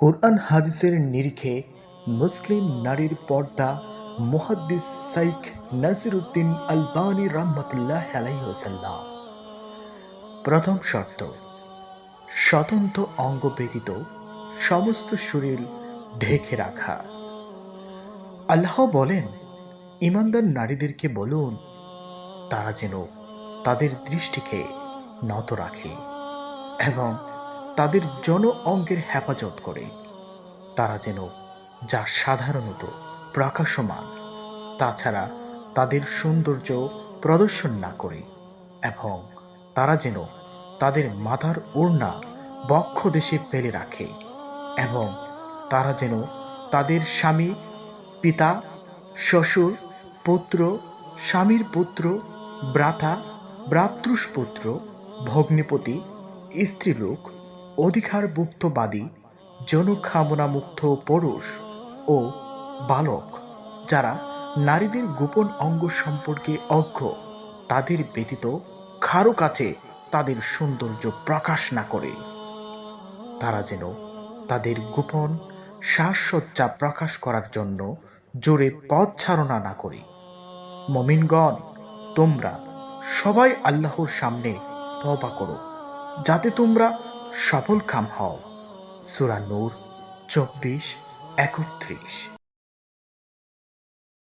কোরআন হাদিসের নিরিখে মুসলিম নারীর পর্দা মুহাদ্দিস সাইখ নাসিরুদ্দিন আলবানী রহমতুল্লাহ আলাইসাল্লাম প্রথম শর্ত, স্বতন্ত্র অঙ্গ ব্যতীত সমস্ত শরীর ঢেকে রাখা। আল্লাহ বলেন, ইমানদার নারীদেরকে বলুন, তারা যেন তাদের দৃষ্টিকে নত রাখে এবং তাদের জন অঙ্গের হেফাজত করে। তারা যেন যা সাধারণত প্রকাশমান, তাছাড়া তাদের সৌন্দর্য প্রদর্শন না করে এবং তারা যেন তাদের মাথার ওড়না বক্ষ দেশে ফেলে রাখে এবং তারা যেন তাদের স্বামী, পিতা, শ্বশুর, পুত্র, স্বামীর পুত্র ব্রাতা ভগ্নিপতি, স্ত্রীলোক অধিকারভুক্তবাদী জনকামনামুক্ত পুরুষ ও বালক, যারা নারীদের গোপন অঙ্গ সম্পর্কে অজ্ঞ, তাদের ব্যতীত কারও কাছে তাদের সৌন্দর্য প্রকাশ না করে। তারা যেন তাদের গোপন সাজসজ্জা প্রকাশ করার জন্য জোরে পথ ছাড়না না করে। মমিনগণ, তোমরা সবাই আল্লাহর সামনে তবা করো, যাতে তোমরা সফল কাম হও। সুরা নূর চব্বিশ একত্রিশ।